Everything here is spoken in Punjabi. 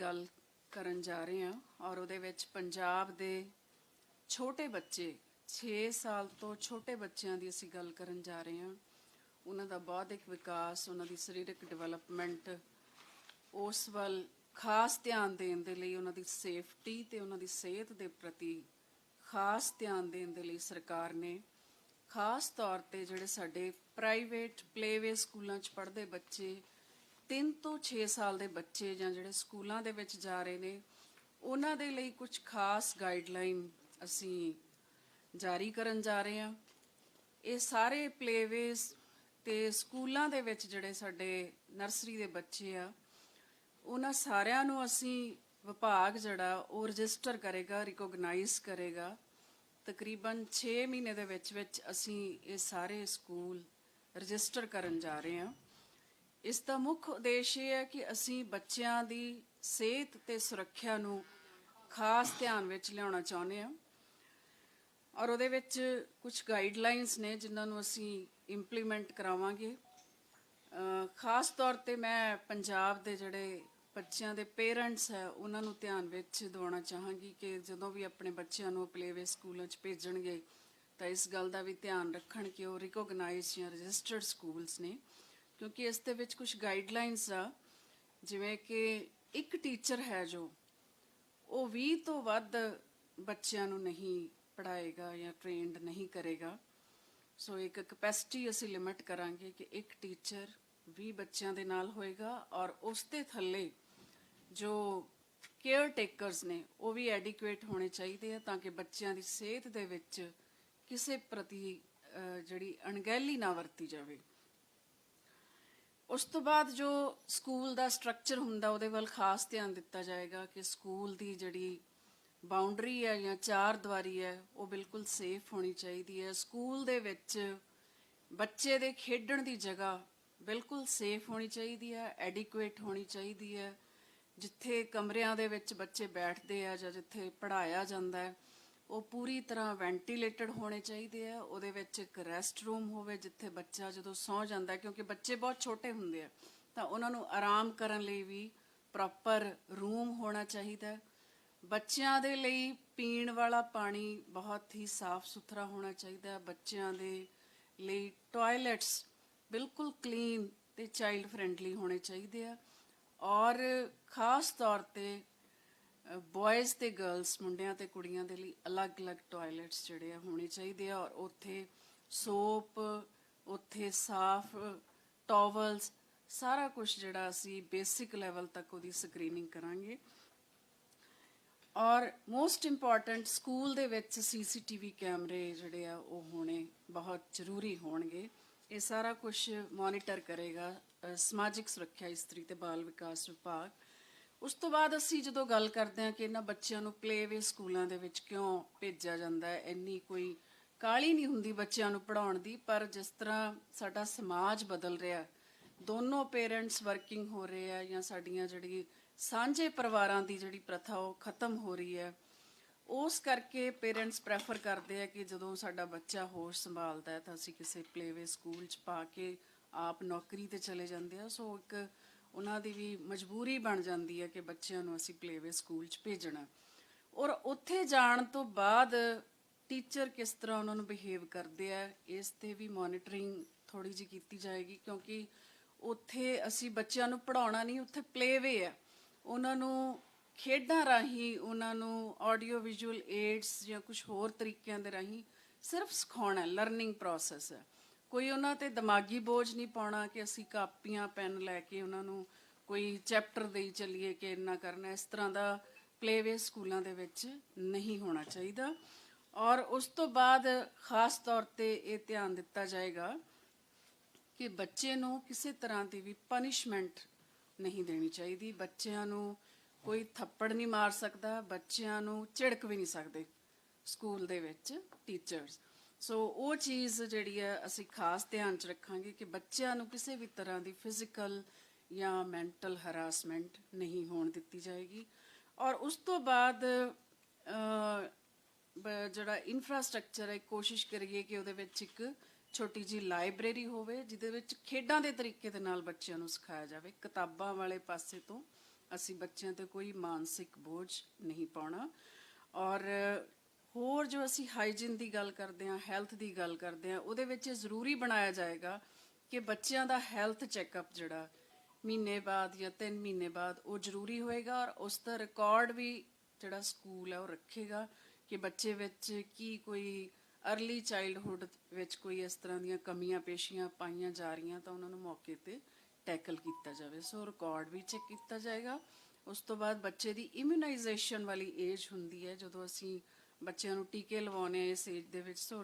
ਗੱਲ ਕਰਨ ਜਾ ਰਹੇ ਹਾਂ ਔਰ ਉਹਦੇ ਵਿੱਚ ਪੰਜਾਬ ਦੇ ਛੋਟੇ ਬੱਚੇ 6 ਸਾਲ ਤੋਂ ਛੋਟੇ ਬੱਚਿਆਂ ਦੀ ਅਸੀਂ ਗੱਲ ਕਰਨ ਜਾ ਰਹੇ ਹਾਂ। ਉਹਨਾਂ ਦਾ ਬੌਧਿਕ ਵਿਕਾਸ, ਉਹਨਾਂ ਦੀ ਸਰੀਰਕ ਡਿਵੈਲਪਮੈਂਟ, ਉਸ ਵੱਲ ਖਾਸ ਧਿਆਨ ਦੇਣ ਦੇ ਲਈ ਉਹਨਾਂ ਦੀ ਸੇਫਟੀ ਤੇ ਉਹਨਾਂ ਦੀ ਸਿਹਤ ਦੇ ਪ੍ਰਤੀ ਖਾਸ ਧਿਆਨ ਦੇਣ ਦੇ ਲਈ ਸਰਕਾਰ ਨੇ ਖਾਸ ਤੌਰ ਤੇ ਜਿਹੜੇ ਸਾਡੇ ਪ੍ਰਾਈਵੇਟ ਪਲੇਵੇ ਸਕੂਲਾਂ 'ਚ ਪੜ੍ਹਦੇ ਬੱਚੇ 3 ਤੋਂ 6 ਸਾਲ ਦੇ ਬੱਚੇ ਜਾਂ ਜਿਹੜੇ ਸਕੂਲਾਂ ਦੇ ਵਿੱਚ ਜਾ ਰਹੇ ਨੇ, ਉਹਨਾਂ ਦੇ ਲਈ ਕੁਝ ਖਾਸ ਗਾਈਡਲਾਈਨ ਅਸੀਂ ਜਾਰੀ ਕਰਨ ਜਾ ਰਹੇ ਹਾਂ। ਇਹ ਸਾਰੇ ਪਲੇਵੇਸ ਤੇ ਸਕੂਲਾਂ ਦੇ ਵਿੱਚ ਜਿਹੜੇ ਸਾਡੇ ਨਰਸਰੀ ਦੇ ਬੱਚੇ ਆ, ਉਹਨਾਂ ਸਾਰਿਆਂ ਨੂੰ ਅਸੀਂ ਵਿਭਾਗ ਜਿਹੜਾ ਉਹ ਰਜਿਸਟਰ ਕਰੇਗਾ ਰਿਕੋਗਨਾਈਜ਼ ਕਰੇਗਾ। ਤਕਰੀਬਨ 6 ਮਹੀਨੇ ਦੇ ਵਿੱਚ ਵਿੱਚ ਅਸੀਂ ਇਹ ਸਾਰੇ ਸਕੂਲ ਰਜਿਸਟਰ ਕਰਨ ਜਾ ਰਹੇ ਹਾਂ। ਇਸ ਦਾ ਮੁੱਖ ਉਦੇਸ਼ ਇਹ ਹੈ ਕਿ ਅਸੀਂ ਬੱਚਿਆਂ ਦੀ ਸਿਹਤ ਤੇ ਸੁਰੱਖਿਆ ਨੂੰ ਖਾਸ ਧਿਆਨ ਵਿੱਚ ਲਿਆਉਣਾ ਚਾਹੁੰਦੇ ਹਾਂ। ਔਰ ਉਹਦੇ ਵਿੱਚ ਕੁਝ ਗਾਈਡਲਾਈਨਸ ਨੇ ਜਿਨ੍ਹਾਂ ਨੂੰ ਅਸੀਂ ਇੰਪਲੀਮੈਂਟ ਕਰਾਵਾਂਗੇ। ਖਾਸ ਤੌਰ ਤੇ ਮੈਂ ਪੰਜਾਬ ਦੇ ਜਿਹੜੇ ਬੱਚਿਆਂ ਦੇ ਪੇਰੈਂਟਸ ਹੈ, ਉਹਨਾਂ ਨੂੰ ਧਿਆਨ ਵਿੱਚ ਦਿਵਾਉਣਾ ਚਾਹਾਂਗੀ ਕਿ ਜਦੋਂ ਵੀ ਆਪਣੇ ਬੱਚਿਆਂ ਨੂੰ ਪਲੇਵੇ ਸਕੂਲਾਂ 'ਚ ਭੇਜਣਗੇ ਤਾਂ ਇਸ ਗੱਲ ਦਾ ਵੀ ਧਿਆਨ ਰੱਖਣ ਕਿ ਉਹ ਰਿਕੋਗਨਾਈਜ਼ਡ ਜਾਂ ਰਜਿਸਟਰਡ ਸਕੂਲਸ ਨੇ। ਕਿਉਂਕਿ ਇਸ ਦੇ ਵਿੱਚ ਕੁਝ ਗਾਈਡਲਾਈਨਸ ਆ, ਜਿਵੇਂ ਕਿ ਇੱਕ ਟੀਚਰ ਹੈ ਜੋ, ਉਹ 20 ਤੋਂ ਵੱਧ ਬੱਚਿਆਂ ਨੂੰ ਨਹੀਂ ਪੜਾਏਗਾ ਜਾਂ ਟ੍ਰੇਨਡ ਨਹੀਂ ਕਰੇਗਾ। ਸੋ ਇੱਕ ਕਪੈਸਿਟੀ ਅਸੀਂ ਲਿਮਿਟ ਕਰਾਂਗੇ ਕਿ ਇੱਕ ਟੀਚਰ 20 ਬੱਚਿਆਂ ਦੇ ਨਾਲ ਹੋਏਗਾ ਔਰ ਉਸ ਦੇ ਥੱਲੇ ਜੋ ਕੇਅਰ ਟੇਕਰਸ ਨੇ, ਉਹ ਵੀ ਐਡਿਕੁਏਟ ਹੋਣੇ ਚਾਹੀਦੇ ਆ ਤਾਂ ਕਿ ਬੱਚਿਆਂ ਦੀ ਸਿਹਤ ਦੇ ਵਿੱਚ ਕਿਸੇ ਪ੍ਰਤੀ ਜਿਹੜੀ ਅਣਗਹਿਲੀ ਨਾ ਵਰਤੀ ਜਾਵੇ। ਉਸ ਤੋਂ ਬਾਅਦ ਜੋ ਸਕੂਲ ਦਾ ਸਟਰਕਚਰ ਹੁੰਦਾ, ਉਹਦੇ ਵੱਲ ਖਾਸ ਧਿਆਨ ਦਿੱਤਾ ਜਾਏਗਾ ਕਿ ਸਕੂਲ ਦੀ ਜਿਹੜੀ ਬਾਉਂਡਰੀ ਹੈ ਜਾਂ ਚਾਰ ਦੀਵਾਰੀ ਹੈ, ਉਹ ਬਿਲਕੁਲ ਸੇਫ ਹੋਣੀ ਚਾਹੀਦੀ ਹੈ। ਸਕੂਲ ਦੇ ਵਿੱਚ ਬੱਚੇ ਦੇ ਖੇਡਣ ਦੀ ਜਗ੍ਹਾ ਬਿਲਕੁਲ ਸੇਫ ਹੋਣੀ ਚਾਹੀਦੀ ਹੈ, ਐਡਿਕੁਏਟ ਹੋਣੀ ਚਾਹੀਦੀ ਹੈ। ਜਿੱਥੇ ਕਮਰਿਆਂ ਦੇ ਵਿੱਚ ਬੱਚੇ ਬੈਠਦੇ ਆ ਜਾਂ ਜਿੱਥੇ ਪੜ੍ਹਾਇਆ ਜਾਂਦਾ ਹੈ ਉਹ ਪੂਰੀ ਤਰ੍ਹਾਂ ਵੈਂਟੀਲੇਟਡ ਹੋਣੇ ਚਾਹੀਦੇ ਆ। ਉਹਦੇ ਵਿੱਚ ਇੱਕ ਰੈਸਟ ਰੂਮ ਹੋਵੇ ਜਿੱਥੇ ਬੱਚਾ ਜਦੋਂ ਸੌਂ ਜਾਂਦਾ, ਕਿਉਂਕਿ ਬੱਚੇ ਬਹੁਤ ਛੋਟੇ ਹੁੰਦੇ ਆ, ਤਾਂ ਉਹਨਾਂ ਨੂੰ ਆਰਾਮ ਕਰਨ ਲਈ ਵੀ ਪ੍ਰੋਪਰ ਰੂਮ ਹੋਣਾ ਚਾਹੀਦਾ। ਬੱਚਿਆਂ ਦੇ ਲਈ ਪੀਣ ਵਾਲਾ ਪਾਣੀ ਬਹੁਤ ਹੀ ਸਾਫ਼ ਸੁਥਰਾ ਹੋਣਾ ਚਾਹੀਦਾ। ਬੱਚਿਆਂ ਦੇ ਲਈ ਟਾਇਲਟਸ ਬਿਲਕੁਲ ਕਲੀਨ ਤੇ ਚਾਈਲਡ ਫ੍ਰੈਂਡਲੀ ਹੋਣੇ ਚਾਹੀਦੇ ਆ। ਔਰ ਖਾਸ ਤੌਰ ਤੇ ਬॉयਜ਼ ਤੇ ਗਰਲਸ ਮੁੰਡਿਆਂ ਤੇ ਕੁੜੀਆਂ ਦੇ ਲਈ ਅਲੱਗ-ਅਲੱਗ ਟਾਇਲਟਸ ਜਿਹੜੇ ਆ ਹੋਣੇ ਚਾਹੀਦੇ ਆ ਔਰ ਉੱਥੇ ਸੋਪ ਉੱਥੇ ਸਾਫ਼ ਟਾਵਲਸ ਸਾਰਾ ਕੁਝ ਜਿਹੜਾ ਅਸੀਂ ਬੇਸਿਕ ਲੈਵਲ ਤੱਕ ਉਹਦੀ ਸਕਰੀਨਿੰਗ ਕਰਾਂਗੇ। ਔਰ ਮੋਸਟ ਇੰਪੋਰਟੈਂਟ ਸਕੂਲ ਦੇ ਵਿੱਚ ਸੀਸੀਟੀਵੀ ਕੈਮਰੇ ਜਿਹੜੇ ਆ ਉਹ ਹੋਣੇ ਬਹੁਤ ਜ਼ਰੂਰੀ ਹੋਣਗੇ। ਇਹ ਸਾਰਾ ਕੁਝ ਮੋਨੀਟਰ ਕਰੇਗਾ ਸਮਾਜਿਕ ਸੁਰੱਖਿਆ ਇਸਤਰੀ ਤੇ ਬਾਲ ਵਿਕਾਸ ਵਿਭਾਗ। ਉਸ ਤੋਂ ਬਾਅਦ ਅਸੀਂ ਜਦੋਂ ਗੱਲ ਕਰਦੇ ਹਾਂ ਕਿ ਇਹਨਾਂ ਬੱਚਿਆਂ ਨੂੰ ਪਲੇਵੇ ਸਕੂਲਾਂ ਦੇ ਵਿੱਚ ਕਿਉਂ ਭੇਜਿਆ ਜਾਂਦਾ ਹੈ, ਇੰਨੀ ਕੋਈ ਕਾਲੀ ਨਹੀਂ ਹੁੰਦੀ ਬੱਚਿਆਂ ਨੂੰ ਪੜਾਉਣ ਦੀ, ਪਰ ਜਿਸ ਤਰ੍ਹਾਂ ਸਾਡਾ ਸਮਾਜ ਬਦਲ ਰਿਹਾ ਦੋਨੋਂ ਪੇਰੈਂਟਸ ਵਰਕਿੰਗ ਹੋ ਰਹੇ ਆ ਜਾਂ ਸਾਡੀਆਂ ਜਿਹੜੀ ਸਾਂਝੇ ਪਰਿਵਾਰਾਂ ਦੀ ਜਿਹੜੀ ਪ੍ਰਥਾ ਉਹ ਖਤਮ ਹੋ ਰਹੀ ਹੈ, ਉਸ ਕਰਕੇ ਪੇਰੈਂਟਸ ਪ੍ਰੈਫਰ ਕਰਦੇ ਆ ਕਿ ਜਦੋਂ ਸਾਡਾ ਬੱਚਾ ਹੋਸ਼ ਸੰਭਾਲਦਾ ਹੈ ਤਾਂ ਅਸੀਂ ਕਿਸੇ ਪਲੇਵੇ ਸਕੂਲ 'ਚ ਪਾ ਕੇ ਆਪ ਨੌਕਰੀ ਤੇ ਚਲੇ ਜਾਂਦੇ ਆ ਸੋ ਇੱਕ ਉਹਨਾਂ ਦੀ ਵੀ ਮਜਬੂਰੀ ਬਣ ਜਾਂਦੀ ਹੈ ਕਿ ਬੱਚਿਆਂ ਨੂੰ ਅਸੀਂ ਪਲੇਵੇ ਸਕੂਲ 'ਚ ਭੇਜਣਾ। ਔਰ ਉੱਥੇ ਜਾਣ ਤੋਂ ਬਾਅਦ ਟੀਚਰ ਕਿਸ ਤਰ੍ਹਾਂ ਉਹਨਾਂ ਨੂੰ ਬਿਹੇਵ ਕਰਦੇ ਆ, ਇਸ ਤੇ ਵੀ ਮੋਨਿਟਰਿੰਗ ਥੋੜੀ ਜਿਹੀ ਕੀਤੀ ਜਾਏਗੀ, ਕਿਉਂਕਿ ਉੱਥੇ ਅਸੀਂ ਬੱਚਿਆਂ ਨੂੰ ਪੜਾਉਣਾ ਨਹੀਂ, ਉੱਥੇ ਪਲੇਵੇ ਆ। ਉਹਨਾਂ ਨੂੰ ਖੇਡਾਂ ਰਾਹੀਂ, ਉਹਨਾਂ ਨੂੰ ਆਡੀਓ ਵਿਜ਼ੂਅਲ ਏਡਸ ਜਾਂ ਕੁਝ ਹੋਰ ਤਰੀਕਿਆਂ ਦੇ ਰਾਹੀਂ ਸਿਰਫ ਸਿਖਾਉਣਾ ਲਰਨਿੰਗ ਪ੍ਰੋਸੈਸ ਹੈ ਕੋਈ ਉਹਨਾਂ ਤੇ ਦਿਮਾਗੀ ਬੋਝ ਨਹੀਂ ਪਾਉਣਾ ਕਿ ਅਸੀਂ ਕਾਪੀਆਂ, ਪੈਨ ਲੈ ਕੇ ਉਹਨਾਂ ਨੂੰ ਕੋਈ ਚੈਪਟਰ ਦੇਈ ਚੱਲੀਏ ਕਿ ਇੰਨਾ ਕਰਨਾ, ਇਸ ਤਰ੍ਹਾਂ ਦਾ ਪਲੇਵੇ ਸਕੂਲਾਂ ਦੇ ਵਿੱਚ ਨਹੀਂ ਹੋਣਾ ਚਾਹੀਦਾ। ਔਰ ਉਸ ਤੋਂ ਬਾਅਦ ਖਾਸ ਤੌਰ ਤੇ ਇਹ ਧਿਆਨ ਦਿੱਤਾ ਜਾਏਗਾ ਕਿ ਬੱਚੇ ਨੂੰ ਕਿਸੇ ਤਰ੍ਹਾਂ ਦੀ ਵੀ ਪਨਿਸ਼ਮੈਂਟ ਨਹੀਂ ਦੇਣੀ ਚਾਹੀਦੀ। ਬੱਚਿਆਂ ਨੂੰ ਕੋਈ ਥੱਪੜ ਨਹੀਂ ਮਾਰ ਸਕਦਾ, ਬੱਚਿਆਂ ਨੂੰ ਝਿੜਕ ਵੀ ਨਹੀਂ ਸਕਦੇ ਸਕੂਲ ਦੇ ਵਿੱਚ ਟੀਚਰਸ ਸੋ ਉਹ ਚੀਜ਼ ਜਿਹੜੀ ਹੈ, ਅਸੀਂ ਖਾਸ ਧਿਆਨ 'ਚ ਰੱਖਾਂਗੇ ਕਿ ਬੱਚਿਆਂ ਨੂੰ ਕਿਸੇ ਵੀ ਤਰ੍ਹਾਂ ਦੀ ਫਿਜ਼ੀਕਲ ਜਾਂ ਮੈਂਟਲ ਹਰਾਸਮੈਂਟ ਨਹੀਂ ਹੋਣ ਦਿੱਤੀ ਜਾਏਗੀ। ਔਰ ਉਸ ਤੋਂ ਬਾਅਦ ਜਿਹੜਾ ਇਨਫਰਾਸਟ੍ਰਕਚਰ ਹੈ, ਕੋਸ਼ਿਸ਼ ਕਰੀਏ ਕਿ ਉਹਦੇ ਵਿੱਚ ਇੱਕ ਛੋਟੀ ਜੀ ਲਾਇਬ੍ਰੇਰੀ ਹੋਵੇ, ਜਿਹਦੇ ਵਿੱਚ ਖੇਡਾਂ ਦੇ ਤਰੀਕੇ ਦੇ ਨਾਲ ਬੱਚਿਆਂ ਨੂੰ ਸਿਖਾਇਆ ਜਾਵੇ। ਕਿਤਾਬਾਂ ਵਾਲੇ ਪਾਸੇ ਤੋਂ ਅਸੀਂ ਬੱਚਿਆਂ ਤੇ ਕੋਈ ਮਾਨਸਿਕ ਬੋਝ ਨਹੀਂ ਪਾਉਣਾ। ਔਰ ਹੋਰ ਜੋ ਅਸੀਂ ਹਾਈਜੀਨ ਦੀ ਗੱਲ ਕਰਦੇ ਹਾਂ ਹੈਲਥ ਦੀ ਗੱਲ ਕਰਦੇ ਹਾਂ, ਉਹਦੇ ਵਿੱਚ ਇਹ ਜ਼ਰੂਰੀ ਬਣਾਇਆ ਜਾਏਗਾ ਕਿ ਬੱਚਿਆਂ ਦਾ ਹੈਲਥ ਚੈੱਕਅਪ ਜਿਹੜਾ ਮਹੀਨੇ ਬਾਅਦ ਜਾਂ 3 ਮਹੀਨੇ ਬਾਅਦ ਉਹ ਜ਼ਰੂਰੀ ਹੋਏਗਾ ਔਰ ਉਸ ਦਾ ਰਿਕਾਰਡ ਵੀ ਜਿਹੜਾ ਸਕੂਲ ਹੈ ਉਹ ਰੱਖੇਗਾ ਕਿ ਬੱਚੇ ਵਿੱਚ ਕੀ ਕੋਈ ਅਰਲੀ ਚਾਈਲਡਹੁੱਡ ਵਿੱਚ ਕੋਈ ਇਸ ਤਰ੍ਹਾਂ ਦੀਆਂ ਕਮੀਆਂ ਪੇਸ਼ੀਆਂ ਪਾਈਆਂ ਜਾ ਰਹੀਆਂ ਤਾਂ ਉਹਨਾਂ ਨੂੰ ਮੌਕੇ ਤੇ ਟੈਕਲ ਕੀਤਾ ਜਾਵੇ। ਸੋ ਰਿਕਾਰਡ ਵੀ ਚੈੱਕ ਕੀਤਾ ਜਾਏਗਾ। ਉਸ ਤੋਂ ਬਾਅਦ ਬੱਚੇ ਦੀ ਇਮਿਊਨਾਈਜੇਸ਼ਨ ਵਾਲੀ ਏਜ ਹੁੰਦੀ ਹੈ ਜਦੋਂ ਅਸੀਂ ਬੱਚਿਆਂ ਨੂੰ ਟੀਕੇ ਲਵਾਉਣੇ ਇਸ ਏਜ ਦੇ ਵਿੱਚ ਸੋ